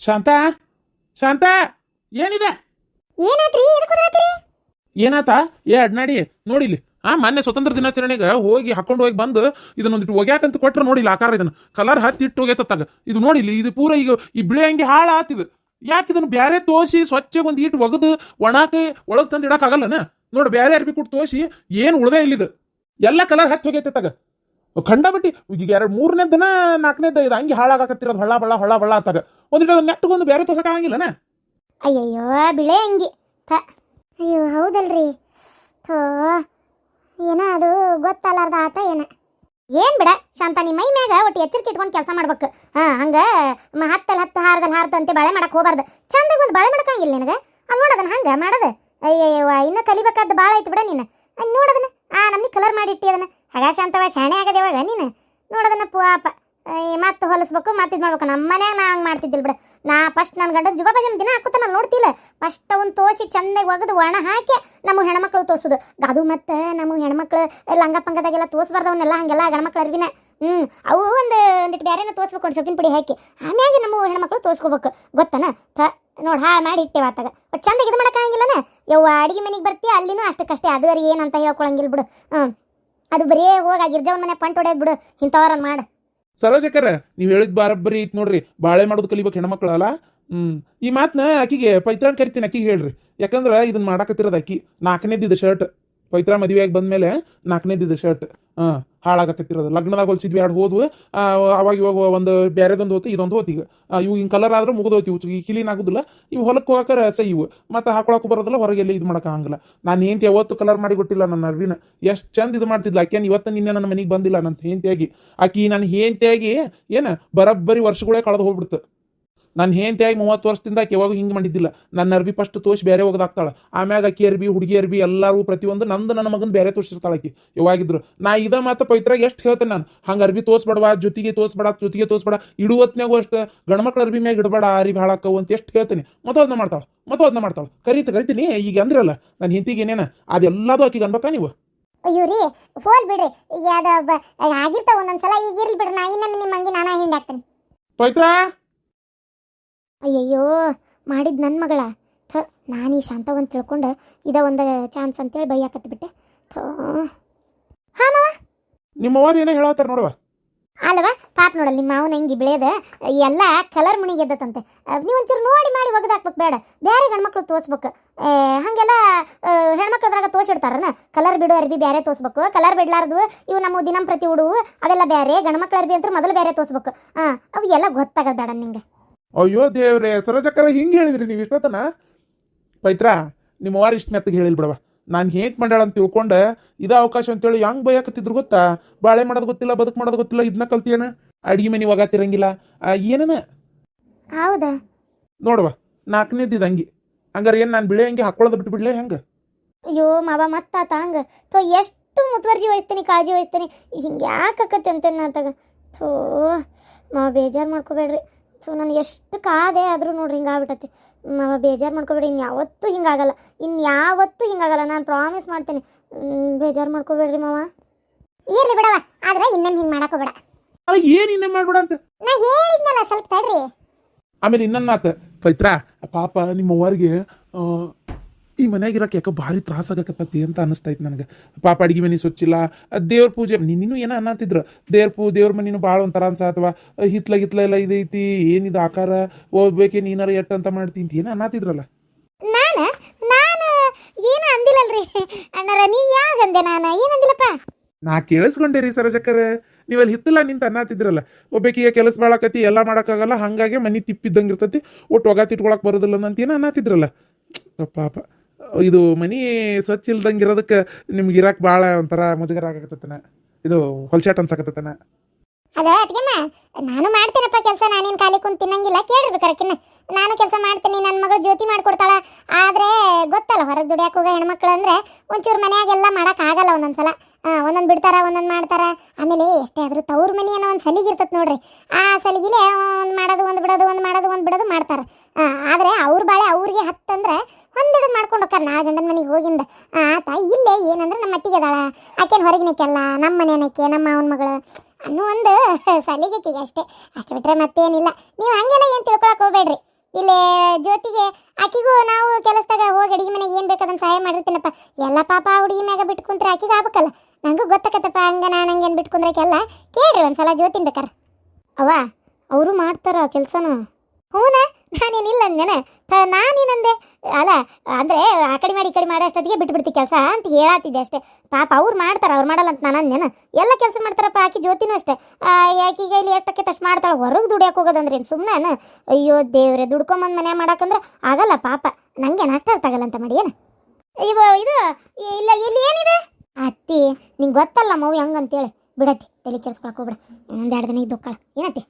ಶಾಂತ? ಶಾಂತ ಏನಿದೆ? ಏನಾತ? ಏ ಅಡ್ನಾಡಿ ನೋಡಿಲಿ ಆ ಮೊನ್ನೆ ಸ್ವತಂತ್ರ ದಿನಾಚರಣೆಗೆ ಹೋಗಿ ಹಾಕೊಂಡು ಹೋಗಿ ಬಂದು ಇದನ್ನೊಂದಿಟ್ಟು ಒಗ್ಯಾಕಂತ ಕೊಟ್ರೆ ನೋಡಿಲ್ಲ ಆಕಾರ ಇದನ್ನ. ಕಲರ್ ಹತ್ತಿ ಇಟ್ಟು ಹೋಗೈತತ್ತಾಗ ಇದು ನೋಡಿಲಿ ಇದು ಪೂರ ಈಗ ಈ ಬಿಳಿ ಹಂಗೆ ಹಾಳ ಆತಿದು ಯಾಕೆ ಇದನ್ನ ಬ್ಯಾರೆ ತೋಸಿ ಸ್ವಚ್ಛ ಒಂದು ಇಟ್ಟು ಒಗದು ಒಣಾಕಿ ಒಳಗೆ ತಂದು ಇಡಕ್ಕಾಗಲ್ಲನ? ನೋಡಿ ಬ್ಯಾರೆ ಅರ್ಬಿ ಕೊಟ್ಟು ತೋಸಿ ಏನು ಉಳ್ದೇ ಇಲ್ಲಿದು. ಎಲ್ಲ ಕಲರ್ ಹತ್ತಿ ಹೋಗೈತತ್ತಾಗ ಖಂಡಬಿಟ್ಟಿ ಈಗ ಎರಡು ಮೂರನೇ ದಿನ, ನಾಲ್ಕನೇ ಇದು ಹಂಗೆ ಹಾಳಾಗಕತ್ತಿರೋದು ಹೊಳ್ಳ ಬಳ್ಳ ಹೊಳ್ಳ ಬಳ್ಳ ಅಂತಾಗ ಒಂದಿಟ್ಟು ನೆಟ್ಟಗೊಂದು ಬೇರೆ ತೋಸಕ್ಕಾಗಂಗಿಲ್ಲನ ಅಯ್ಯಯ್ಯೋ, ಬಿಳೆ ಅಂಗಿ. ಥ, ಅಯ್ಯೋ, ಹೌದಲ್ರಿ. ಥೋ, ಏನ ಅದು ಗೊತ್ತಲ್ಲಾರ್ದ ಆತ ಏನ? ಏನ್ ಬಿಡ, ಶಾಂತ ನಿಮ್ಮ ಮೈ ಮ್ಯಾಗ ಒಟ್ಟು ಎಚ್ಚರಿಕೆ ಇಟ್ಕೊಂಡು ಕೆಲಸ ಮಾಡ್ಬೇಕು. ಹಾ, ಹಂಗ ಮ- ಹತ್ತಲ್ ಹತ್ತು ಹಾರದಲ್ಲಿ ಹಾರದಂತೆ ಬಾಳೆ ಮಾಡಕ್ ಹೋಗ್ಬಾರ್ದು. ಚಂದಾಗ ಒಂದು ಬಾಳೆ ಮಾಡಕಂಗಿಲ್ಲ ನಿನಗೆ? ಅಲ್ಲಿ ನೋಡೋದನ್ನ ಹಂಗೆ ಮಾಡೋದು? ಅಯ್ಯಯ್ಯವ ಇನ್ನೂ ಕಲಿಬೇಕಾದ ಭಾಳ ಐತಿ ಬಿಡ ನೀನು. ನೋಡದನ್ನ ಆ ನಮಗೆ ಕಲರ್ ಮಾಡಿಟ್ಟಿ ಅದನ್ನ. ಹಾಗ ಶಾಂತವ ಶಾಣೆ ಆಗದೇವಾಗ ನೀನು ನೋಡೋದನ್ನ ಪಾಪ. ಮತ್ತೆ ಹೊಲಿಸ್ಬೇಕು, ಮತ್ತೆ ಇದು ಮಾಡ್ಬೇಕು. ನಮ್ಮ ಮನ್ಯಾಗ ನಾ ಹಂಗೆ ಮಾಡ್ತಿದ್ದಿಲ್ಲ ಬಿಡ. ನಾ ಫಸ್ಟ್ ನನ್ನ ಗಂಡನ ಜುಬಾ ಪಜಾಮ ದಿನ ನಾನು ನೋಡ್ತಿಲ್ಲ. ಫಸ್ಟ್ ಅವ್ನು ತೋಸಿ ಚಂದಾಗಿ ಒಗದು ಒಣ ಹಾಕಿ ನಮ್ಮ ಹೆಣ್ಮಕ್ಳು ತೋರಿಸೋದು. ಅದು ಮತ್ತೆ ನಮ್ಮ ಹೆಣ್ಮಕ್ಳು ಲಂಗ ಪಂಗದಾಗೆಲ್ಲ ತೋರಿಸ್ಬಾರ್ದವನ್ನೆಲ್ಲ ಹಾಗೆಲ್ಲ ಗಣಮಕ್ಳು ಅರ್ವಿನ. ಹ್ಞೂ ಅವು ಒಂದು ಒಂದಿಟ್ಟು ಬೇರೆನ ತೋರಿಸ್ಬೇಕು, ಒಂದು ಸೊಪ್ಪಿನ ಪುಡಿ ಹಾಕಿ. ಆಮ್ಯಾಗೆ ನಮ್ಮ ಹೆಣ್ಮಕ್ಳು ತೋರಿಸ್ಕೋಬೇಕು. ಗೊತ್ತನ? ಥ, ನೋಡಿ ಹಾಳು ಮಾಡಿ ಇಟ್ಟೇವ ಆತಾಗ. ಒಟ್ಟು ಚಂದಾಗಿ ಇದು ಮಾಡೋಕ್ಕಾಗಿಲ್ಲನ ಯವ್ವ, ಅಡುಗೆ ಮನೆಗೆ ಬರ್ತೀಯ, ಅಲ್ಲಿನೂ ಅಷ್ಟಕ್ಕಷ್ಟೇ. ಅದು ಏನು ಏನಂತ ಹೇಳ್ಕೊಳಂಗಿಲ್ಲ ಬಿಡು. ಹ್ಞೂ ಅದು ಬರೀ ಹೋಗಿ ಆ ಮನೆ ಪಂಟ್ ಹೊಡೆಯೋದು ಬಿಡು ಇಂಥವ್ರನ್ನ ಮಾಡು. ಸರೋಜಕರ, ನೀವು ಹೇಳಿದ್ ಬಾರಬ್ಬರಿ ಐತ್ ನೋಡ್ರಿ, ಬಾಳೆ ಮಾಡೋದು ಕಲಿಬೇಕು ಹೆಣ್ಮಕ್ಳಲ್ಲ ಹ್ಮ್. ಈ ಮಾತನ್ನ ಆಕಿಗೆ ಪೈತ್ರಾನ್ ಕರಿತೀನಿ, ಆಕಿಗೆ ಹೇಳ್ರಿ. ಯಾಕಂದ್ರ ಇದನ್ನ ಮಾಡಾಕತ್ತಿರೋದು ಆಕಿ. ನಾಲ್ಕನೇದಿದ್ದು ಶರ್ಟ್. ಪೈತ್ರ ಮದುವೆಯಾಗಿ ಬಂದ್ಮೇಲೆ ನಾಲ್ಕನೇದಿದ್ದು ಶರ್ಟ್. ಹಾ. ಹಾಳಾಗಕತ್ತಿರೋದು. ಲಗ್ನದಾಗ ಹೊಲ್ಸಿದ್ವಿ, ಎರಡು ಹೋದ್ವು. ಅವಾಗ ಇವಾಗ ಒಂದು ಬೇರೆದೊಂದು ಹೋತಿ, ಇದೊಂದು ಹೋತಿ ಈಗ. ಇವು ಹಿಂಗೆ ಕಲರ್ ಆದ್ರೂ ಮುಗಿದೋತಿ ಇವು ಈ ಕ್ಲೀನ್ ಆಗುದಿಲ್ಲ. ಇವು ಹೊಲಕ್ಕೆ ಹೋಗಕ್ಕೆ ಸೈ ಇವು. ಮತ್ತೆ ಹಾಕೊಳಕ್ಕೆ ಬರೋದಿಲ್ಲ, ಹೊರಗೆ ಎಲ್ಲಿ ಇದು ಆಗಂಗಿಲ್ಲ. ನಾನು ಹೆಂಡ್ತಿ ಯಾವತ್ತು ಕಲರ್ ಮಾಡಿ ಕೊಟ್ಟಿಲ್ಲ ನನ್ನ ಅರ್ವಿನ. ಎಷ್ಟು ಚಂದ ಇದು ಮಾಡ್ತಿದ್ಲ. ಆಕೆನ್ ಇವತ್ತು ನಿನ್ನೆ ನನ್ನ ಮನೆಗೆ ಬಂದಿಲ್ಲ, ನನ್ನ ಹೆಂಡತಿಯಾಗಿ. ಆಕಿ ನನ್ನ ಹೆಂಡತಿಯಾಗಿ, ಏನ, ಬರಬ್ಬರಿ ವರ್ಷಗಳೇ ಕಳೆದು ಹೋಗ್ಬಿಡ್ತು. ನನ್ನ ಹೆಂಡತಿಯಾಗಿ ಮೂವತ್ತು ವರ್ಷದಿಂದ ಆಕೆ ಯಾವಾಗ ಹಿಂಗೆ ಮಾಡಿದ್ದಿಲ್ಲ. ನನ್ನ ಅರ್ಬಿ ಫಸ್ಟ್ ತೋರಿಸಿ ಬೇರೆ ಹೋಗದಾಗ್ತಾಳೆ ಆಮ್ಯಾಗ ಅಕ್ಕಿ ಅರ್ಬಿ ಹುಡುಗಿ ಅರ್ಬಿ ಎಲ್ಲರೂ ಪ್ರತಿಯೊಂದು ನಂದು ನನ್ನ ಮಗನ ಬೇರೆ ತೋರಿಸಿರ್ತಾಳೆ ಆಕಿ. ಯಾವಾಗಿದ್ರು ನಾ ಇದ ಮಾತು ಪೈತ್ರಾಗ ಎಷ್ಟು ಹೇಳ್ತೇನೆ ನಾನು. ಹಂಗೆ ಅರ್ಬಿ ತೋರಿಸ್ಬೇಡವಾ ಜೊತೆಗೆ ತೋರಿಸ್ಬೇಡ ಜೊತೆಗೆ ತೋರಿಸ್ಬೇಡ. ಇಡುವತ್ನಾಗೂ ಅಷ್ಟು ಗಂಡ್ಮಕ್ಳ ಅರ್ಬಿ ಮ್ಯಾಗ ಇಡಬೇಡ ಆರಿ ಭಾಳ ಹಾಕವು ಅಂತ ಎಷ್ಟು ಹೇಳ್ತೀನಿ. ಮತ್ತು ಅದನ್ನ ಮಾಡ್ತಾಳೆ ಮತ್ತು ಅದನ್ನ ಮಾಡ್ತಾಳೆ. ಕರೀತ ಕರಿತೀನಿ ಈಗ ಅಂದ್ರಲ್ಲ ನನ್ನ ಹಿಂತಿಗೆ ಏನೇನ? ಅದೆಲ್ಲದೂ ಆಕಿಗೆ ಅನ್ಬೇಕಾ ನೀವು? ಅಯ್ಯೋ ರೀ ಹೋಲ್ ಬಿಡ್ರಿ. ಬ- ಆಗಿರ್ತಾವ ಒಂದೊಂದ್ಸಲ ಈಗ ಇರ್ಲಿ ಬಿಡ್ರಿ. ನಾ ಇನ್ನೊಮ್ಮೆ ನಿಮ್ಮ ಹಂಗೆ ನಾನಾ ಹಿಂಡಾಕ್ತೇನೆ ಪವಿತ್ರ! ಅಯ್ಯಯ್ಯೋ ಮಾಡಿದ ನನ್ನ ಮಗಳ. ಥ ನಾನು ಈ ಶಾಂತವಂತ ತಿಳ್ಕೊಂಡು ಇದ ಒಂದು ಚಾನ್ಸ್ ಅಂತೇಳಿ ಬೈಯಾಕತ್ತಿ ಬಿಟ್ಟೆ. ಥೋ. ಹಾಂ ಮಾವ. ನಿಮ್ಮ ಅವ್ರು ಏನೋ ಹೇಳತ್ತಾರ ನೋಡುವ ಅಲ್ವಾ ಪಾಪ ನೋಡಲ್ಲ ನಿಮ್ಮ ಮಾವನ ಹೆಂಗೆ ಬೆಳೆಯದ? ಎಲ್ಲ ಕಲರ್ ಮುಣಿಗೆ ನೀವು ಒಂಚೂರು ನೋಡಿ ಮಾಡಿ ಒಗದು ಹಾಕ್ಬೇಕು ಬೇಡ. ಬೇರೆ ಗಂಡ್ಮಕ್ಳು ತೋರಿಸ್ಬೇಕು ಹಾಗೆಲ್ಲ ಹೆಣ್ಮಕ್ಳದ್ರಾಗ ತೋರ್ಸಿಡ್ತಾರನ ಕಲರ್ ಬಿಡು ಅರ್ಬಿ ಬೇರೆ ತೋರಿಸ್ಬೇಕು ಕಲರ್ ಬಿಡ್ಲಾರ್ದು ಇವು ನಮ್ಮ ದಿನಂಪ್ರತಿ ಉಡುವು ಅವೆಲ್ಲ ಬೇರೆ ಗಂಡ್ಮಕ್ಳ ಅರ್ಬಿ ಅಂತ ಮೊದಲು ಬೇರೆ ತೋರಿಸ್ಬೇಕು ಹಾಂ ಅವು ಎಲ್ಲ ಗೊತ್ತಾಗದು ಬೇಡ ನಿಂಗೆ. ಅಯ್ಯೋ ದೇವ್ರೆ ಸರೋಜಕ್ಕರ ಹಿಂಗೆ ಹೇಳಿದ್ರಿ ನೀವು ಇಷ್ಟೊತ್ತನ? ಪೈತ್ರ ನಿಮ್ಮ ವಾರ ಇಷ್ಟ ಮೆತ್ತಗೆ ಹೇಳಿಲ್ ಬಿಡವ ನಾನು ಹೇಗೆ ಮಾಡ್ಯಾಳ ಅಂತ ತಿಳ್ಕೊಂಡು ಇದ ಅವಕಾಶ ಅಂತೇಳಿ ಹೆಂಗೆ ಬಯಕತ್ತಿದ್ರು ಗೊತ್ತಾ? ಬಾಳೆ ಮಾಡೋದು ಗೊತ್ತಿಲ್ಲ ಬದುಕು ಮಾಡೋದು ಗೊತ್ತಿಲ್ಲ ಇದನ್ನ ಕಲ್ತಿಯೇನ? ಅಡಿಗೆ ಮನೆ ಒಗಾತಿರಂಗಿಲ್ಲ ಏನನ? ಹೌದಾ? ನೋಡುವ ನಾಲ್ಕನೇದಿದ್ದು ಹಂಗೆ. ಹಂಗಾರೆ ಏನು ನಾನು ಬಿಳೆ ಹಂಗೆ ಹಾಕೊಳ್ಳೋದು ಬಿಟ್ಟು ಬಿಡ್ಲೆ ಹೆಂಗೆ? ಅಯ್ಯೋ ಮಾವ ಮತ್ತಾತ ಹಂಗೆ? ತೋ ಎಷ್ಟು ಮುತುವರ್ಜಿ ವಹಿಸ್ತೀನಿ ಕಾಳಜಿ ವಹಿಸ್ತೀನಿ. ಹಿಂಗೆ ಯಾಕೆ ಅಕ್ಕತ್ತೆ ಅಂತ ನಾತಾಗ ಥೋ ಮಾವ ಬೇಜಾರು ಮಾಡ್ಕೋಬೇಡ್ರಿ. ಥೋ ನಾನು ಎಷ್ಟು ಕಾದೆ ಆದರೂ ನೋಡ್ರಿ ಹಿಂಗೆ ಆಗ್ಬಿಟ್ಟತಿ ಮಾವ ಬೇಜಾರು ಮಾಡ್ಕೋಬೇಡಿ ಇನ್ನು ಯಾವತ್ತೂ ಹಿಂಗಾಗಲ್ಲ. ಇನ್ನು ಯಾವತ್ತೂ ಹಿಂಗಾಗಲ್ಲ ನಾನು ಪ್ರಾಮಿಸ್ ಮಾಡ್ತೀನಿ. ಬೇಜಾರು ಮಾಡ್ಕೋಬೇಡ್ರಿ ಮಾವ. ಇರ್ಲಿ ಬಿಡವ ಆದ್ರೆ ಇನ್ನೊಮ್ಮೆ ಹಿಂಗೆ ಮಾಡಕೋಬೇಡ ಅಲ್ಲ ಏನು ಇನ್ನೇ ಮಾಡ್ಬೇಡ ಅಂತ? ನಾ ಹೇಳಿದ್ನಲ್ಲ ಸ್ವಲ್ಪ ತಡ್ರಿ. ಆಮೇಲೆ ಇನ್ನೊಂದು ಮಾತು ಪೈತ್ರ ಪಾಪ ನಿಮ್ಮ ಅವ್ವರಿಗೆ ಆ, ಈ ಮನೆಯಾಗಿರೋಕೆ ಯಾಕೋ ಭಾರಿ ತ್ರಾಸ ಆಗಕತ್ತತಿ ಅಂತ ಅನಿಸ್ತೈತೆ ನನಗೆ. ಪಾಪ ಅಡಿಗೆ ಮನೆ ಸ್ವಚ್ಛಿಲ್ಲ ದೇವ್ರ ಪೂಜೆ ನಿನ್ನೂ ಏನೋ ಅನ್ನತಿದ್ರು? ದೇವ್ರ ಪೂ ದೇವ್ರ ಮನಿನೂ ಭಾಳ ಒಂಥರ ಅನ್ಸ ಅಥವಾ ಹಿತ್ಲ ಗಿತ್ಲ ಎಲ್ಲ ಇದೈತಿ ಏನಿದು ಆಕಾರ? ಹೋಗ್ಬೇಕೆ ನೀನಾರ ಎಟ್ಟು ಅಂತ ಮಾಡ್ತಿ ಅಂತ ಏನೋ ಅನ್ನತಿದ್ರಲ್ಲ? ನಾನು? ನಾನು ಏನು ಅಂದಿಲ್ಲಲ್ರಿ. ಅಣ್ಣಾರ ನೀವು ಯಾಗಂದೆ ನಾನು? ಏನಂದಿಲ್ಲಪ್ಪ ನಾ ಕೇಳಿಸ್ಕೊಂಡೆ ರೀ ಸರೋಜಕ್ಕರ. ನೀವಲ್ಲಿ ಹಿತ್ತಲ್ಲ ನಿಂತ ಅನ್ನತಿದ್ರಲ್ಲ. ಒಬ್ಬಾಕಿಗೆ ಕೆಲಸ ಮಾಡಾಕತಿ ಎಲ್ಲ ಮಾಡೋಕ್ಕಾಗಲ್ಲ ಹಾಗಾಗಿ ಮನೆ ತಿಪ್ಪಿದ್ದಂಗೆ ಇರ್ತತಿ ಒಟ್ಟು ಒಗ ತಿಟ್ಕೊಳಕ್ ಬರೋದಿಲ್ಲ ಅಂತ ಏನೋ ಅನ್ನತಿದ್ರಲ್ಲ? ಪಾಪ ಇದು ಮನಿ ಸ್ವಚ್ಛ ಇಲ್ದಂಗೆ ಇರೋದಕ್ಕೆ ನಿಮ್ಗೆ ಇರಕ್ಕೆ ಭಾಳ ಒಂಥರ ಮುಜುಗರ ಆಗಕತ್ತನ ಇದು ಹೊಲ್ಸಾಟ್ ಅನ್ಸಕತ್ತನ ಅದ ಅದ್ಗೆಮ್ಮ ನಾನು ಮಾಡ್ತೇನಪ್ಪ ಕೆಲಸ, ನಾನೇನು ಖಾಲಿ ಕುಂತ ತಿನ್ನಂಗಿಲ್ಲ ಕೇಳಿರ್ಬೇಕರಕಿನ್ನ ನಾನು ಕೆಲಸ ಮಾಡ್ತೀನಿ ನನ್ನ ಮಗಳು ಜ್ಯೋತಿ ಮಾಡ್ಕೊಡ್ತಾಳ. ಆದರೆ ಗೊತ್ತಲ್ಲ, ಹೊರಗೆ ದುಡಿಯಕ್ಕೆ ಹೋಗೋ ಹೆಣ್ಮಕ್ಳು ಅಂದ್ರೆ ಒಂಚೂರು ಮನೆಯಾಗೆಲ್ಲ ಮಾಡಕ್ ಆಗಲ್ಲ ಒಂದೊಂದ್ಸಲ. ಒಂದೊಂದು ಬಿಡ್ತಾರ, ಒಂದೊಂದು ಮಾಡ್ತಾರ. ಆಮೇಲೆ ಎಷ್ಟೇ ಆದ್ರೂ ತವ್ರ ಮನೆ ಅನ್ನೋ ಒಂದು ಸಲಿಗೆ ಇರ್ತದೆ ನೋಡ್ರಿ. ಆ ಸಲಿಗಿಲೆ ಒಂದು ಮಾಡೋದು, ಒಂದು ಬಿಡೋದು, ಒಂದು ಮಾಡೋದು, ಒಂದು ಬಿಡೋದು ಮಾಡ್ತಾರೆ. ಆದರೆ ಅವ್ರ ಬಾಳೆ ಅವ್ರಿಗೆ ಹತ್ತಂದ್ರೆ ಹೊಂದಿಡೋದು ಮಾಡ್ಕೊಂಡು ಹೋಗ್ತಾರೆ ನಾ ಗಂಡನ ಮನೆಗೆ ಹೋಗಿಂದ. ಆತ ಇಲ್ಲೇ ಏನಂದ್ರೆ ನಮ್ಮ ಅತ್ತಿಗೆ ಅದಾಳ. ಆಕೇನು ಹೊರಗಿನಕ್ಕೆಲ್ಲ ನಮ್ಮ ಮನೆಯನಕ್ಕೆ ನಮ್ಮ ಅವನ ಮಗಳು ಅನ್ನೋ ಒಂದು ಸಲಿಗೆಕಿಗೆ ಅಷ್ಟೇ. ಅಷ್ಟು ಬಿಟ್ಟರೆ ಮತ್ತೇನಿಲ್ಲ. ನೀವು ಹಂಗೆಲ್ಲ ಏನು ತಿಳ್ಕೊಳಕ್ಕೆ ಹೋಗ್ಬೇಡ್ರಿ. ಇಲ್ಲಿ ಜ್ಯೋತಿಗೆ ಆಕಿಗೂ ನಾವು ಕೆಲಸದಾಗ ಹೋಗಿ ಅಡಿಗೆ ಮನೆಗೆ ಏನು ಬೇಕಾದನ್ನ ಸಹಾಯ ಮಾಡಿರ್ತೀನಪ್ಪ. ಎಲ್ಲ ಪಾಪ ಹುಡುಗಿ ಮ್ಯಾಗ ಬಿಟ್ಟು ಕುಂತ್ರೆ ಆಕಿಗೆ ಆಗ್ಬೇಕಲ್ಲ. ನನಗೂ ಗೊತ್ತಕತ್ತಪ್ಪ ಹಂಗ ನಾನು ಹಂಗೇನು ಬಿಟ್ಟು ಕುಂದ್ರಕ್ಕೆಲ್ಲ. ಕೇಳ್ರಿ ಒಂದ್ಸಲ ಜ್ಯೋತಿನ ಬೇಕಾರ. ಅವ್ವ ಅವರು ಮಾಡ್ತಾರೋ ಕೆಲಸನ? ಹೂನಾ ನಾನೇನಿಲ್ಲ ಅಂದೇನ ನಾನೇನಂದೆ? ಅಲ್ಲ ಅಂದರೆ ಆ ಕಡೆ ಮಾಡಿ ಈ ಕಡೆ ಮಾಡೋ ಅಷ್ಟೊತ್ತಿಗೆ ಬಿಟ್ಬಿಡ್ತಿ ಕೆಲಸ ಅಂತ ಹೇಳಾತಿದ್ದೆ ಅಷ್ಟೇ. ಪಾಪ ಅವ್ರು ಮಾಡ್ತಾರೆ ಅವ್ರು ಮಾಡಲ್ಲ ಅಂತ ನಾನು ಅಂದೇನ ಎಲ್ಲ ಕೆಲಸ ಮಾಡ್ತಾರಪ್ಪ ಆಕಿ ಜ್ಯೋತಿನೂ ಅಷ್ಟೇ. ಆ, ಆಕಿಗೆ ಇಲ್ಲಿ ಎಷ್ಟಕ್ಕೆ ತಷ್ಟು ಮಾಡ್ತಾಳೆ ಹೊರಗೆ ದುಡಿಯಕ್ಕೆ ಹೋಗೋದಂದ್ರೆ ಏನು ಸುಮ್ಮನೆ ಅಯ್ಯೋ ದೇವ್ರೆ ದುಡ್ಕೊಂಬಂದು ಮನೆ ಮಾಡಕ್ಕಂದ್ರೆ ಆಗಲ್ಲ ಪಾಪ. ನನಗೆ ನಷ್ಟ ಅರ್ಥ ಆಗಲ್ಲ ಅಂತ ಮಾಡಿ ಏನು? ಇವ ಇದು ಇಲ್ಲ ಇಲ್ಲಿ ಏನಿದೆ? ಅತ್ತಿ ನಿಂಗೆ ಗೊತ್ತಲ್ಲ ಮೌ ಹೆಂಗಂತೇಳಿ. ಬಿಡತ್ತಿ ತಲೆ ಕೆಡ್ಸ್ಕೊಳಕ್ ಹೋಗ್ಬಿಡ. ಒಂದೆರಡು ದಿನ ಇದ್ದೋಕ್ಕಳ ಏನತ್ತಿ?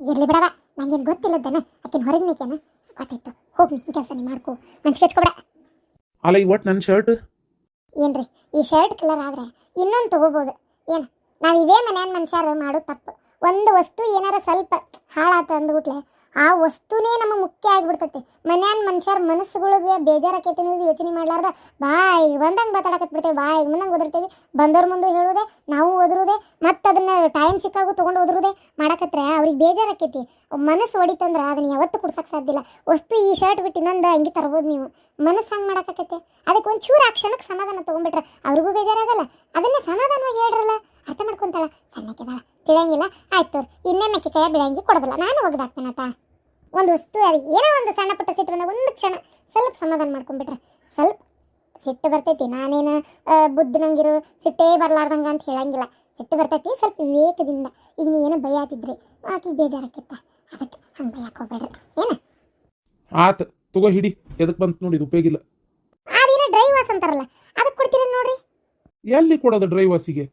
ಇರಲಿ ಬಿಡವ ನಂಗೇನು ಗೊತ್ತಿಲ್ಲದನ ಆಕಿನ ಹೊರಗೆ ನೀಕೇನ ಗೊತ್ತಾಯ್ತು. ಹೋಗಿ ಕೆಲಸ ನೀ ಮಾಡ್ಕೋ. ಮನ್ಸಿಗೆ ಕೆಚ್ಕೊಬಿಡ ಅಲ್ಲ ಈ ಒಟ್ಟು ನನ್ನ ಶರ್ಟ್ ಏನ್ರಿ ಈ ಶರ್ಟ್ ಕಲರ್ ಆದ್ರೆ ಇನ್ನೊಂದು ತಗೋಬೋದು. ಏನು ನಾವು ಇದೇ ಮನೆಯನ್ನು ಮನುಷ್ಯರು ಮಾಡೋ ತಪ್ಪು. ಒಂದು ವಸ್ತು ಏನಾರ ಸ್ವಲ್ಪ ಹಾಳಾತ ಅಂದ್ಬಿಟ್ಲೆ ಆ ವಸ್ತುನೇ ನಮಗೆ ಮುಖ್ಯ ಆಗಿಬಿಡ್ತೈತಿ. ಮನ್ಯಾನ ಮನುಷ್ಯರ ಮನಸ್ಸುಗಳಿಗೆ ಬೇಜಾರಾಕೈತಿ ಅನ್ನೋದು ಯೋಚನೆ ಮಾಡ್ಲಾರ್ದ. ಬಾಯಿಗೆ ಬಂದಂಗೆ ಮಾತಾಡಕತ್ ಬಿಡ್ತೇವೆ. ಬಾಯಿಗೆ ಬಂದಂಗೆ ಓದಿರ್ತೇವೆ ಬಂದವ್ರ ಮುಂದೆ ಹೇಳೋದೆ ನಾವು ಓದಿರೋದೆ ಮತ್ತು ಅದನ್ನ ಟೈಮ್ ಸಿಕ್ಕಾಗೂ ತೊಗೊಂಡು ಓದಿರೋದೆ ಮಾಡಕತ್ರೆ ಅವ್ರಿಗೆ ಬೇಜಾರಾಕೈತಿ. ಮನಸ್ಸು ಹೊಡಿತಂದ್ರೆ ಅದನ್ನ ಯಾವತ್ತೂ ಕುಡ್ಸಕ್ಕೆ ಸಾಧ್ಯ ಇಲ್ಲ. ವಸ್ತು ಈ ಶರ್ಟ್ ಬಿಟ್ಟು ಇನ್ನೊಂದು ಹಂಗೆ ತರ್ಬೋದು ನೀವು. ಮನಸ್ಸು ಹಂಗೆ ಮಾಡಕತ್ತೈತೆ ಅದಕ್ಕೆ ಒಂಚೂರು ಚೂರು ಆ ಕ್ಷಣಕ್ಕೆ ಸಮಾಧಾನ ತೊಗೊಂಡ್ಬಿಟ್ರೆ ಅವ್ರಿಗೂ ಬೇಜಾರಾಗಲ್ಲ. ಅದನ್ನೇ ಸಮಾಧಾನವಾಗಿ ಹೇಳ್ರಲ್ಲ. ಅರ್ಥ ಮಾಡ್ಕೊಂತಾಳ? ಸಣ್ಣಕ್ಕಿದಾಳ. ತಿಳಿಯಂಗಿಲ್ಲ. ಆಯ್ತು ತೋರಿ ಇನ್ನೇ ಮೆಕ್ಕೆ ಕೈಯ ಬಿಡಂಗಿ ಕೊಡೋದಿಲ್ಲ. ನಾನು ಒಗ್ದಾಕ್ತೇನತ್ತ ಒಂದು ವಸ್ತು ಅದು ಏನೋ ಒಂದು ಸಣ್ಣ ಪುಟ್ಟ ಸಿಟ್ಟು ಬಂದಾಗ ಒಂದು ಕ್ಷಣ ಸ್ವಲ್ಪ ಸಮಾಧಾನ ಮಾಡ್ಕೊಂಡ್ಬಿಟ್ರೆ ಸ್ವಲ್ಪ ಸಿಟ್ಟು ಬರ್ತೈತಿ. ನಾನೇನು ಬುದ್ಧನಂಗಿರು ಸಿಟ್ಟೇ ಬರ್ಲಾರ್ದಂಗ ಅಂತ ಹೇಳಂಗಿಲ್ಲ. ಸಿಟ್ಟು ಬರ್ತೈತಿ ಸ್ವಲ್ಪ ವಿವೇಕದಿಂದ. ಈಗ ನೀ ಏನೋ ಭಯ ಆತಿದ್ರಿ ಆಕಿಗೆ ಬೇಜಾರಾಕಿತ್ತ ಅದಕ್ಕೆ ಹಂಗೆ ಭಯ ಹೋಗ್ಬೇಡ್ರಿ. ಏನು? ಆತ ತಗೋ ಹಿಡಿ. ಎದಕ್ಕೆ ಬಂತು ನೋಡಿ ಇದು ಉಪಯೋಗಿಲ್ಲ. ಅದೇನೋ ಡ್ರೈವರ್ಸ್ ಅಂತಾರಲ್ಲ. ಅದಕ್ಕೆ ಕೊಡ್ತೀರ ನೋಡ್ರಿ? ಎಲ್ಲಿ ಕೊಡೋದು ಡ್ರೈವಾಸಿಗೆ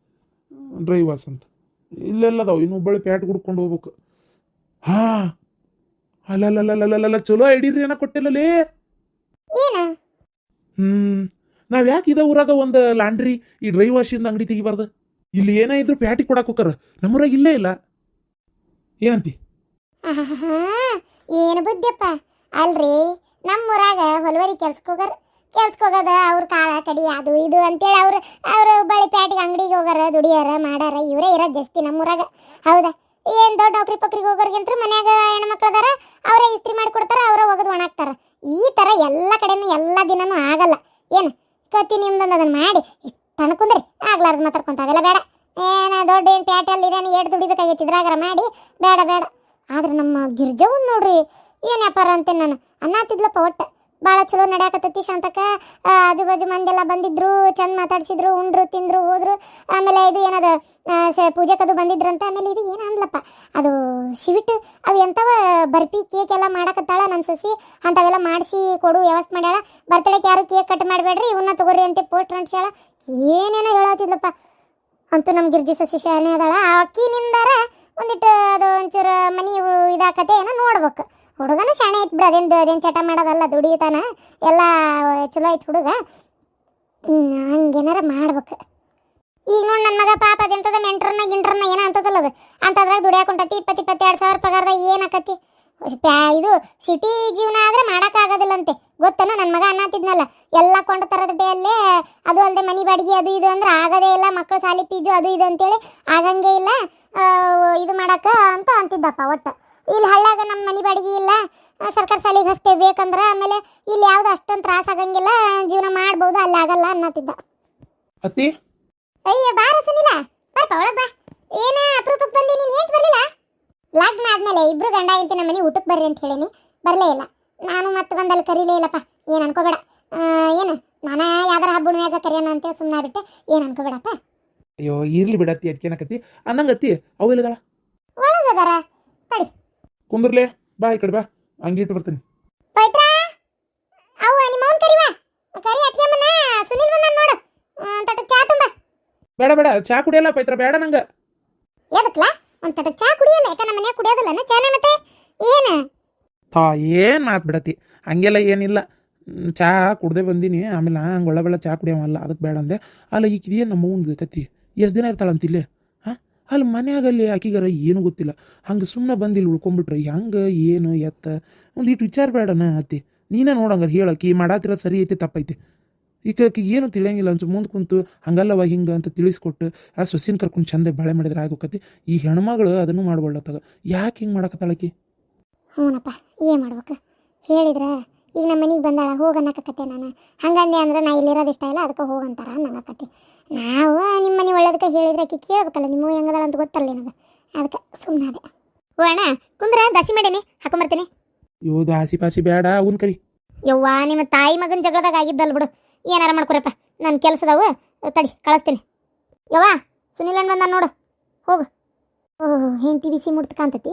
ಡ್ರೈವಾಸ್ ಅಂತ. ಇಲ್ಲೆಲ್ಲದಾವ ಇನ್ನು ಹುಬ್ಬಳ್ಳಿ ಪ್ಯಾಟ್ ಕುಡ್ಕೊಂಡು ಹೋಗ್ಬೇಕು. ಹಾ ಅಲ್ಲಲ್ಲಲ್ಲಲ್ಲಲ್ಲ ಚಲೋ ಐಡಿರಿ ಏನ ಕೊಟ್ಟಿಲ್ಲಲೇ. ಏನು? ಹ್ಮ್ ನಾವ್ ಯಾಕೆ ಇದ ಊರಾಗ ಒಂದು ಲಾಂಡ್ರಿ ಈ ಡ್ರೈ ವಾಶಿಂದ ಅಂಗಡಿ ತೆಗಿಬಾರ್ದು? ಇಲ್ಲಿ ಏನೇ ಇದ್ರು ಪ್ಯಾಟಿ ಕೊಡಕ್ ಹೋಕರ ನಮ್ಮೂರಾಗ ಇಲ್ಲೇ ಇಲ್ಲ. ಏನಂತಿ? ಏನು ಬುದ್ಧಿಯಪ್ಪ. ಅಲ್ರಿ ನಮ್ಮೂರಾಗ ಹೊಲವರಿ ಕೆಲ್ಸಕ್ಕೆ ಹೋಗಾರ ಹೋಗೋದ ಅವ್ರ ಕಾಳ ಕಡಿ ಅದು ಇದು ಅಂತೇಳಿ ಅವ್ರು, ಅವರು ಬಳಿ ಪ್ಯಾಟಿಗೆ ಅಂಗಡಿಗೆ ಹೋಗಾರ, ದುಡಿಯಾರ, ಮಾಡಾರ, ಇವರೇ ಇರೋದು ಜಾಸ್ತಿ ನಮ್ಮೂರಾಗ. ಹೌದಾ? ಏನು ದೊಡ್ಡ ನೌಕರಿ ಪಕ್ರಿಗೆ ಹೋಗೋರ್ಗಿಂತ ಮನ್ಯಾಗ ಹೆಣ್ಮಕ್ಳು ಅದಾರ ಅವರೇ ಇಸ್ತ್ರಿ ಮಾಡಿ ಕೊಡ್ತಾರ ಅವರೇ ಒಗದು ಒಣಾಕ್ತಾರ ಈ ಥರ ಎಲ್ಲ ಕಡೆನೂ ಎಲ್ಲ ದಿನನೂ ಆಗಲ್ಲ. ಏನು? ಕತ್ತಿ ನಿಮ್ದೊಂದು ಅದನ್ನ ಮಾಡಿ, ಇಷ್ಟು ತಣ್ಕುಂದ್ರಿ ಆಗ್ಲಾರ್ದು ಮಾತಾಡ್ಕೊಂತ ಅವೆಲ್ಲ ಬೇಡ. ಏನು ದೊಡ್ಡ ಏನು ಪ್ಯಾಟಲ್ಲಿ ಇದೇನು ಏಟ್ ದುಡಿಬೇಕಾಗೈತಿ ಇದ್ರಾಗಾರ ಮಾಡಿ, ಬೇಡ ಬೇಡ. ಆದ್ರೆ ನಮ್ಮ ಗಿರ್ಜವನ್ ನೋಡ್ರಿ, ಏನು ವ್ಯಾಪಾರ ಅಂತ ನಾನು ಅನ್ನತ್ತಿದ್ಲಪ್ಪ ಒಟ್ಟು. ಭಾಳ ಚಲೋ ನಡೆಯಕತ್ತೈತಿ ಶಾಂತಕ್ಕ. ಆಜು ಬಾಜು ಮಂದೆಲ್ಲ ಬಂದಿದ್ರು, ಚಂದ ಮಾತಾಡ್ಸಿದ್ರು, ಉಂಡ್ರು, ತಿಂದ್ರು, ಹೋದ್ರು. ಆಮೇಲೆ ಇದು ಏನದ ಪೂಜೆಕದು ಬಂದಿದ್ರಂತ. ಆಮೇಲೆ ಇದು ಏನು ಅದು ಶಿವಿಟ್, ಅವು ಎಂಥವ ಬರ್ಪಿ ಕೇಕ್ ಎಲ್ಲ ಮಾಡಕತ್ತಾಳ ನನ್ನ ಸೊಸಿ. ಅಂಥವೆಲ್ಲ ಮಾಡಿಸಿ ಕೊಡು, ವ್ಯವಸ್ಥೆ ಮಾಡ್ಯಾಳ. ಬರ್ತಡೇಗೆ ಯಾರು ಕೇಕ್ ಕಟ್ ಮಾಡಬೇಡ್ರಿ ಇವನ್ನ ತಗೋರಿ ಅಂತ ಪೋಸ್ಟ್ ಅಂಟ್ಸ್ಯಾಳ. ಏನೇನೋ ಹೇಳತ್ತಿದ್ಲಪ್ಪ ಅಂತೂ ನಮ್ಮ ಗಿರ್ಜಿ ಸೊಸಿ ಶಾನೆ ಅದಾಳ. ಅಕ್ಕಿನಿಂದಾರ ಒಂದಿಟ್ಟು ಅದು ಒಂಚೂರು ಮನಿ ಇದಾಕತೆ ಏನೋ ನೋಡ್ಬೇಕು. ಹುಡುಗನ ಶಾಣೆ ಐತ್ ಬಿಡ, ಅದೇನು ಅದೇನು ಚಟ ಮಾಡೋದಲ್ಲ, ದುಡಿತಾನ, ಎಲ್ಲ ಚಲೋ ಐತ್ ಹುಡುಗ. ಹಂಗೇನಾರ ಮಾಡ್ಬೇಕು. ಈಗ ನೋಡಿ ನನ್ನ ಮಗ ಪಾಪ ಅದೆಂತದ ಮೆಂಟ್ರನ್ನ ಗಿಂಟ್ರನ್ನ ಏನೋ ಅಂತದಲ್ಲ ಅದು. ಅಂತದ್ರಾಗ ದುಡಿಯಾಕೊಂಡತಿ ಇಪ್ಪತ್ತು ಇಪ್ಪತ್ತೆರಡು ಸಾವಿರ ಪಗಾರದಾಗ ಏನಾಕತಿ ಇದು ಸಿಟಿ ಜೀವನ ಆದ್ರೆ ಮಾಡೋಕ್ಕಾಗೋದಿಲ್ಲಂತೆ ಗೊತ್ತನ? ನನ್ನ ಮಗ ಅನ್ನತ್ತಿದ್ನಲ್ಲ ಎಲ್ಲ ಕೊಂಡು ತರದ ಬೇಲೆ ಅದು ಅಲ್ಲದೆ ಮನೆ ಬಾಡಿಗೆ, ಅದು ಇದು ಅಂದ್ರೆ ಆಗೋದೇ ಇಲ್ಲ ಮಕ್ಕಳು ಸಾಲಿ ಪೀಜು ಅದು ಇದು ಅಂತೇಳಿ, ಆಗಂಗೆ ಇಲ್ಲ ಇದು ಮಾಡಕ್ಕ ಅಂತ ಅಂತಿದ್ದಪ್ಪ ಒಟ್ಟು. ಇಲ್ಲಿ ಹಳ್ಳಾಗ ನಮ್ಮ ಮನೆ ಬಾಡಿಗೆ ಇಲ್ಲ. ಸರ್ಕಾರ ಸಾಲಿಗೆ ಹಸ್ತೆ ಬೇಕಂದ್ರೆ ಆಮೇಲೆ ಇಲ್ಲಿ ಯಾವ್ದು ಅಷ್ಟೊಂದು ತ್ರಾಸ ಆಗಂಗಿಲ್ಲ ಜೀವನ ಮಾಡ್ಬೋದು ಅಲ್ಲಿ ಆಗಲ್ಲ ಅನ್ನತ್ತಿದ್ದ. ಅತ್ತಿ? ಅಯ್ಯ ಬಾರ ಸುನಿಲ ಬರ್ಪ ಒಳಗೆ ಬಾ. ಏನ ಅಪರೂಪಕ್ಕೆ ಬಂದಿ ನೀನು ಏನ್ ಬರಲಿಲ್ಲ? ಲಗ್ನ ಆದ್ಮೇಲೆ ಇಬ್ರು ಗಂಡ ಹೆಂಡತಿ ನಮ್ಮ ಮನೆ ಊಟಕ್ಕೆ ಬರ್ರಿ ಅಂತ ಹೇಳೀನಿ. ಬರಲೇ ಇಲ್ಲ. ನಾನು ಮತ್ತೆ ಬಂದಲ್ಲಿ ಕರೀಲೇ ಇಲ್ಲಪ್ಪ. ಏನು ಅನ್ಕೋಬೇಡ. ಏನು ನಾನ ಯಾವ್ದಾರ ಹಬ್ಬ ಹುಣ್ಣಿಮೆಯಾಗ ಕರೆಯೋಣ ಅಂತ ಸುಮ್ಮನೆ ಬಿಟ್ಟೆ. ಏನು ಅನ್ಕೋಬೇಡಪ್ಪ? ಅಯ್ಯೋ ಇರ್ಲಿ ಬಿಡತ್ತಿ ಅದಕ್ಕೇನಕತಿ ಅನ್ನಂಗತ್ತಿ ಅವು ಇಲ್ಲದಳ ಒಳಗದಾರ ತಡಿ. ಕುಂದ್ರಲೇ ಬಾ ಈ ಕಡೆ ಬಾ. ಅಂಗಿ ಇಟ್ಟು ಬರ್ತೀನಿ. ಪವಿತ್ರ ಅವು ನಿಮ್ಮ ಅವನ್ ಕರಿವಾ? ಕರಿ ಅತ್ಯಮ್ಮನ ಸುನಿಲ್ ಬಂದ ನೋಡು. ತಟ ಚಾ ತುಂಬ. ಬೇಡ ಬೇಡ ಚಾ ಕುಡಿಯಲ್ಲ ಪೈತ್ರ ಬೇಡ ನಂಗ. ಎದಕ್ಲ ಒಂದ್ ತಟ ಚಾ ಕುಡಿಯಲ್ಲ ಯಾಕ ನಮ್ಮ ಮನ್ಯಾಗ ಕುಡಿಯೋದಿಲ್ಲ ಚಾನೆ ಮತ್ತೆ? ಏನು? ತಾ ಏನು ಮಾತು ಬಿಡತಿ? ಹಂಗೆಲ್ಲ ಏನಿಲ್ಲ. ಚಾ ಕುಡ್ದೆ ಬಂದೀನಿ. ಆಮೇಲೆ ಹಂಗೆ ಒಳ್ಳೆ ಬೆಳ್ಳ ಚಾ ಕುಡಿಯವಲ್ಲ ಅದಕ್ಕೆ ಬೇಡ ಅಂದೆ. ಅಲ್ಲ ಈಗ ಏನು ನಮ್ಮ ಒಂದು ಕತ್ತಿ ಎಷ್ಟು ದಿನ ಇರ್ತಾಳಂತ ಇಲ್ಲೇ? ಹಾಂ ಅಲ್ಲಿ ಮನೆಯಾಗಲ್ಲಿ ಆಕಿಗಾರ ಏನು ಗೊತ್ತಿಲ್ಲ. ಹಂಗೆ ಸುಮ್ಮನೆ ಬಂದು ಇಲ್ಲಿ ಉಳ್ಕೊಂಬಿಟ್ರೆ ಹೆಂಗೆ, ಏನು, ಎತ್ತ? ಒಂದು ಇಟ್ಟು ವಿಚಾರ ಬೇಡನ ಅತ್ತಿ. ನೀನೇ ನೋಡಂಗಾರ ಹೇಳಕ್ಕಿ ಮಾಡಾತಿರ ಸರಿ ಐತಿ, ತಪ್ಪೈತಿ. ಈಗ ಆಕಿ ಏನು ತಿಳಿಯಂಗಿಲ್ಲ ಅನ್ಸು. ಮುಂದೆ ಕುಂತು, ಹಂಗಲ್ಲವ ಹಿಂಗೆ ಅಂತ ತಿಳಿಸ್ಕೊಟ್ಟು, ಆ ಸೊಸಿನ ಕರ್ಕೊಂಡು ಚಂದ ಬಾಳೆ ಮಾಡಿದ್ರೆ ಆಗೋಕತಿ ಈ ಹೆಣ್ಮಗಳು ಅದನ್ನು ಮಾಡ್ಬೋಳತ್ತಾಗ ಯಾಕೆ ಹಿಂಗೆ ಮಾಡಕತ್ತಾಳಕಿ ಹ್ಞೂನಪ್ಪ ಏನು ಮಾಡ್ಬೇಕು? ಹೇಳಿದ್ರೆ ಈಗ ನಮ್ಮ ಮನೆಗೆ ಬಂದಾಳ ಹೋಗನ್ನಕತ್ತೆ ನಾನು. ಹಂಗಂದೆ ಅಂದ್ರೆ ನಾ ಇಲ್ಲಿರೋದು ಇಷ್ಟ ಇಲ್ಲ ಅದಕ್ಕೆ ಹೋಗಂತಾರ ಅನ್ನಕತ್ತೆ. ನಾವು ನಿಮ್ಮ ಮನೆ ಒಳ್ಳೇದಕ್ಕೆ ಹೇಳಿದ್ರೆ ಆಕಿ ಕೇಳ್ಬೇಕಲ್ಲ ನಿಮ್ಮ ಹೆಂಗದಾಳ ಅಂತ ಗೊತ್ತಲ್ಲ ನಿನಗೆ. ಅದಕ್ಕೆ ಸುಮ್ಮನೆ ಓ ಅಣ್ಣ ಕುಂದ್ರ ದಾಸಿ ಮಾಡೇನಿ ಹಾಕೊಂಬರ್ತೀನಿ. ಯೋ ದಾಸಿ ಪಾಸಿ ಬೇಡ ಅವನ್ ಕರಿ. ಯವ್ವ ನಿಮ್ಮ ತಾಯಿ ಮಗನ ಜಗಳದಾಗ ಆಗಿದ್ದಲ್ಲ ಬಿಡು. ಏನಾರ ಮಾಡ್ಕೊರಪ್ಪ ನನ್ನ ಕೆಲಸದವು ತಡಿ ಕಳಿಸ್ತೀನಿ. ಯವ್ವ ಸುನಿಲ್ ಅಣ್ಣ ಬಂದ ನೋಡು. ಹೋಗು. ಓಹ್ ಹೆಂಡತಿ ಬಿಸಿ ಮುಡ್ತು ಕಾಣ್ತೈತಿ.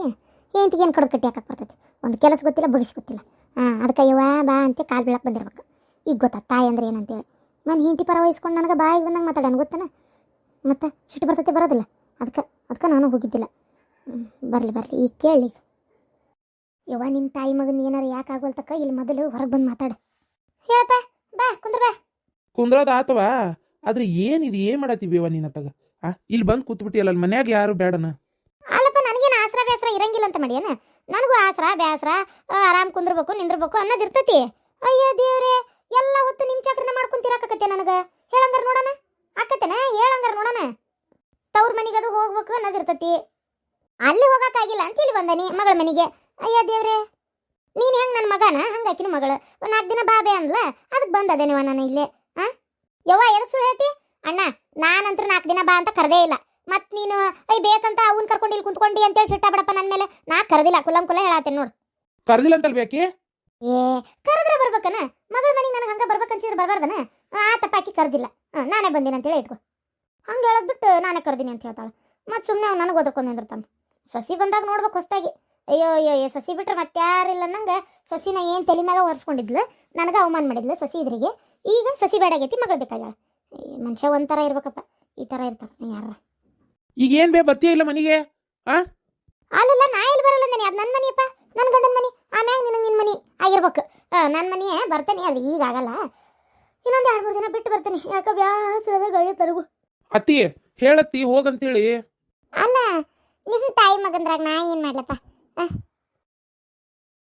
ಹೆಂಡತಿಗೆ ಏನು ಕಡ್ದು ಕಟ್ಟಿ ಹಾಕಕ್ಕೆ ಬರ್ತೈತಿ. ಒಂದು ಕೆಲಸ ಗೊತ್ತಿಲ್ಲ ಬಗಿಸ್ ಗೊತ್ತಿಲ್ಲ. ಅದಕ್ಕೆ ಯವ್ವ ಬಾ ಅಂತ ಕಾಲು ಬೀಳಕ್ಕೆ ಬಂದಿರ್ಬೇಕು. ಈಗ ಗೊತ್ತಾ ತಾಯಿ ಅಂದ್ರೆ ಏನಂತೇಳಿ. ನಾನು ಹಿಂತಿ ಪರ ವಹಿಸ್ಕೊಂಡು ನನಗೆ ಬಾಯಿಗೆ ಬಂದಂಗೆ ಮಾತಾಡೋಣ ಗೊತ್ತೇನ? ಮತ್ತೆ ಸಿಟ್ಟು ಬರ್ತೈತಿ ಬರೋದಿಲ್ಲ. ಅದಕ್ಕೆ ಅದಕ್ಕೆ ನಾನು ಹೋಗಿದ್ದಿಲ್ಲ. ಬರಲಿ ಬರಲಿ ಈಗ ಕೇಳಿ. ಯವ್ವ ನಿಮ್ಮ ತಾಯಿ ಮಗನ ಏನಾರ ಯಾಕೆ ಆಗೋಲ್ತಕ್ಕ? ಇಲ್ಲಿ ಮೊದಲು ಹೊರಗೆ ಬಂದು ಮಾತಾಡು. ಹೇಳಪ್ಪ ಬಾ ಕುಂದ್ರ ಬಾ. ಕುಂದ್ರದ ಆತವ. ಆದ್ರೆ ಏನಿದು ಏನು ಮಾಡತ್ತಿ ನೀನ್ ಅತ್ತಾಗ? ಆ ಇಲ್ಲಿ ಬಂದು ಕೂತ್ಬಿಟ್ಟಿಯಲ್ಲ ಅಲ್ಲ ಮನ್ಯಾಗ ಯಾರು ಬೇಡನ? ಅಲ್ಲಪ್ಪ ನನಗೇನು ಆಸರ ಬೇಸರ ಇರಂಗಿಲ್ಲ ಅಂತ ಮಾಡ್ಯಾನ? ನನಗೂ ಆಸರ ಬೇಸರ ಆರಾಮ್ ಕುಂದ್ರಬೇಕು, ನಿಂದ್ರಬೇಕು ಅನ್ನೋದು ಇರ್ತತಿ. ಅಯ್ಯೋ ದೇವ್ರೆ, ಎಲ್ಲ ಹೊತ್ತು ನಿಮ್ಮ ಚಕ್ರನ ಮಾಡ್ಕೊಂತಿರಾಕತ್ತೆ ನನಗೆ? ಹೇಳಂಗಾರ ನೋಡೋಣ? ಆಕತ್ತೇನ? ಹೇಳಂಗಾರ ನೋಡೋಣ? ತವ್ರ ಮನೆಗೆ ಅದು ಹೋಗ್ಬೇಕು ಅನ್ನೋದು ಇರ್ತತಿ. ಅಲ್ಲಿ ಹೋಗಕ್ಕಾಗಿಲ್ಲ ಅಂತ ಇಲ್ಲಿ ಬಂದನಿ ಮಗಳ ಮನೆಗೆ. ಅಯ್ಯೋ ದೇವ್ರೆ, ನೀನು ಹೆಂಗೆ ನನ್ನ ಮಗನ? ಹಂಗೆ ಆಕಿನ ಮಗಳು. ಒಂದು ನಾಲ್ಕು ದಿನ ಬಾಬೆ ಅಂದ್ಲ ಅದಕ್ಕೆ ಬಂದದೇನವ ನಾನು ಇಲ್ಲೇ ಹಾಂ ಯವ್ವ ಎದಕ್ಕೆ ಸುಳ್ಳು ಹೇಳ್ತಿ? ಅಣ್ಣ ನಾನಂತೂ ನಾಲ್ಕು ದಿನ ಬಾ ಅಂತ ಕರೆದೇ ಇಲ್ಲ. ಮತ್ ನೀನು ಐ ಬೇಕಂತ ಅವನ್ ಕರ್ಕೊಂಡು ಇಲ್ಲಿ ಕುಂತ್ಕೊಂಡಿ ಅಂತೇಳಿ ಸಿಟ್ಟ ಬಿಡಪ್ಪ ನನ್ನ ಮೇಲೆ. ನಾ ಕರೆದಿಲ್ಲ ಕುಲಂ ಕುಲ ಹೇಳತ್ತೇನೆ ನೋಡು. ಕರೆದಿಲ್ಲ ಅಂತಲ್ ಬೇಕಿ? ಏ ಕರೆದ್ರೆ ಬರ್ಬೇಕನ? ಮಗಳ ಮನೆಗೆ ನನಗೆ ಹಂಗ ಬರ್ಬೇಕನ್ಸಿದ್ರೆ ಬರ್ಬಾರ್ದನ? ಆ ತಪ್ಪಾಕಿ ಕರೆದಿಲ್ಲ. ನಾನೇ ಬಂದಿನಿ ಅಂತೇಳಿ ಇಟ್ಕೊ. ಹಂಗೆ ಹೇಳೋದ್ ಬಿಟ್ಟು ನಾನೇ ಕರೆದಿನಿ ಅಂತ ಹೇಳ್ತಾಳೆ. ಮತ್ತೆ ಸುಮ್ಮನೆ ಅವ್ನು ನನಗೆ ಓದ್ಕೊಂಡು ನಿಂದಿರ್ತಾನೆ. ಸೊಸಿ ಬಂದಾಗ ನೋಡ್ಬೇಕು ಹೊಸ್ದಾಗಿ ಅಯ್ಯೋ ಅಯ್ಯೋ ಅಯ್ಯೋ ಸಸಿ ಬಿಟ್ರೆ ಮತ್ತೆ ಯಾರಿಲ್ಲ ನಂಗೆ. ಸೊಸಿನ ಏನು ತಲೆ ಮ್ಯಾಗ ಒರೆಸ್ಕೊಂಡಿದ್ಲು ನನಗೆ ಅವಮಾನ ಮಾಡಿದ್ಲು ಸಸಿ ಇದ್ರಿಗೆ. ಈಗ ಸಸಿ ಬೇಡಾಗೈತಿ ಮಗಳು ಬೇಕಾಗ್ಯಾಳ. ಮನುಷ್ಯ ಒಂಥರ ಇರ್ಬೇಕಪ್ಪ. ಈ ಥರ ಇರ್ತಾರೆ. ಯಾರ ಈಗ ಏನ್ ಬೇ ಬರ್ತೀಯ ಇಲ್ಲ ಮನಿಗೆ? ಅಲ್ಲಲ್ಲ ನಾ ಇಲ್ಲಿ ಬರಲ್ಲ ಮನೆ ಅದು ನನ್ನ ಮನೆಯಪ್ಪ ನನ್ನ ಗಂಡನ ಮನೆ. ಆಮ್ಯಾಗ ನಿನಗೆ ನಿನ್ನ ಮನೆ ಆಗಿರ್ಬೇಕು. ನನ್ನ ಮನೆ ಬರ್ತೇನೆ ಅದು ಈಗ ಆಗಲ್ಲ. ಇನ್ನೊಂದು ಎರಡು ಮೂರು ದಿನ ಬಿಟ್ಟು ಬರ್ತೇನೆ. ಯಾಕ ಬ್ಯಾಸರದ ಗಾಯ ತರಗು. ಅತ್ತಿ ಹೇಳತ್ತಿ ಹೋಗಂತೇಳಿ. ಅಲ್ಲ ನಿಮ್ಮ ತಾಯಿ ಮಗಂದ್ರಾಗ ನಾ ಏನು ಮಾಡ್ಲಪ್ಪ?